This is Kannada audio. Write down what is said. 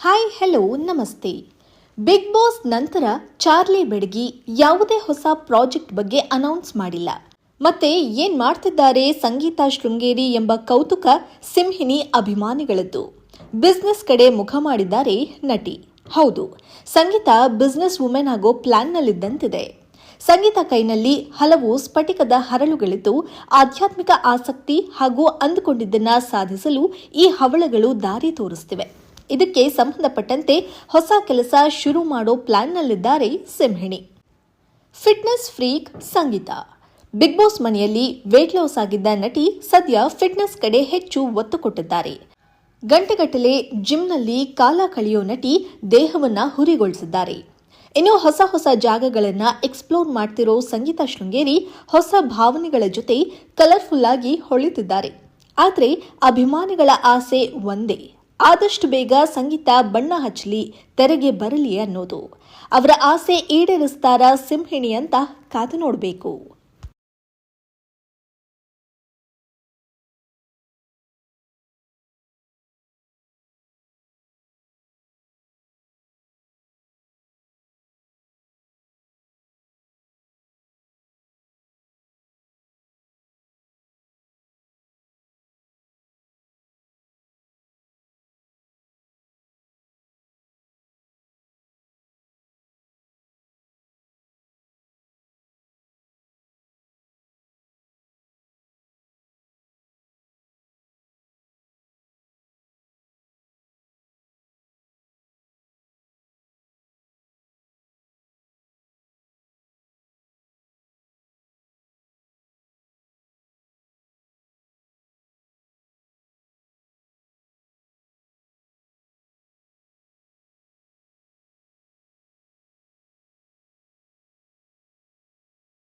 ಹಾಯ್ ಹೆಲೋ ನಮಸ್ತೆ. ಬಿಗ್ ಬಾಸ್ ನಂತರ ಚಾರ್ಲಿ ಬೆಡ್ಗಿ ಯಾವುದೇ ಹೊಸ ಪ್ರಾಜೆಕ್ಟ್ ಬಗ್ಗೆ ಅನೌನ್ಸ್ ಮಾಡಿಲ್ಲ. ಮತ್ತೆ ಏನ್ ಮಾಡ್ತಿದ್ದಾರೆ ಸಂಗೀತ ಶೃಂಗೇರಿ ಎಂಬ ಕೌತುಕ ಸಿಂಹಿನಿ ಅಭಿಮಾನಿಗಳದ್ದು. ಬಿಸ್ನೆಸ್ ಕಡೆ ಮುಖ ಮಾಡಿದ್ದಾರೆ ನಟಿ. ಹೌದು, ಸಂಗೀತ ಬಿಸ್ನೆಸ್ ವುಮೆನ್ ಆಗೋ ಪ್ಲಾನ್ನಲ್ಲಿದ್ದಂತಿದೆ ಸಂಗೀತ ಕೈನಲ್ಲಿ ಹಲವು ಸ್ಫಟಿಕದ ಹರಳುಗಳಿದ್ದು ಆಧ್ಯಾತ್ಮಿಕ ಆಸಕ್ತಿ ಹಾಗೂ ಅಂದುಕೊಂಡಿದ್ದನ್ನ ಸಾಧಿಸಲು ಈ ಹವಳಗಳು ದಾರಿ ತೋರಿಸ್ತಿವೆ. ಇದಕ್ಕೆ ಸಂಬಂಧಪಟ್ಟಂತೆ ಹೊಸ ಕೆಲಸ ಶುರು ಮಾಡೋ ಪ್ಲಾನ್ನಲ್ಲಿದ್ದಾರೆ ಸಿಂಹಿಣಿ. Fitness freak Sangeetha. Big boss ಮನೆಯಲ್ಲಿ ವೇಟ್ ಲಾಸ್ ಆಗಿದ್ದ ನಟಿ ಸದ್ಯ ಫಿಟ್ನೆಸ್ ಕಡೆ ಹೆಚ್ಚು ಒತ್ತು ಕೊಟ್ಟಿದ್ದಾರೆ. ಗಂಟೆಗಟ್ಟಲೆ ಜಿಮ್ನಲ್ಲಿ ಕಾಲ ಕಳೆಯೋ ನಟಿ ದೇಹವನ್ನ ಹುರಿಗೊಳಿಸಿದ್ದಾರೆ. ಇನ್ನು ಹೊಸ ಹೊಸ ಜಾಗಗಳನ್ನ ಎಕ್ಸ್ಪ್ಲೋರ್ ಮಾಡ್ತಿರೋ ಸಂಗೀತ ಶೃಂಗೇರಿ ಹೊಸ ಭಾವನೆಗಳ ಜೊತೆ ಕಲರ್ಫುಲ್ ಆಗಿ ಹೊಳಿತಿದ್ದಾರೆ. ಆದರೆ ಅಭಿಮಾನಿಗಳ ಆಸೆ ಒಂದೇ. ಆದಷ್ಟು ಬೇಗ ಸಂಗೀತ ಬಣ್ಣ ಹಚ್ಚಲಿ, ತೆರೆಗೆ ಬರಲಿ ಅನ್ನೋದು. ಅವರ ಆಸೆ ಈಡೇರಿಸ್ತಾರ ಸಿಂಹಿಣಿ ಅಂತ ಕಾದು ನೋಡಬೇಕು.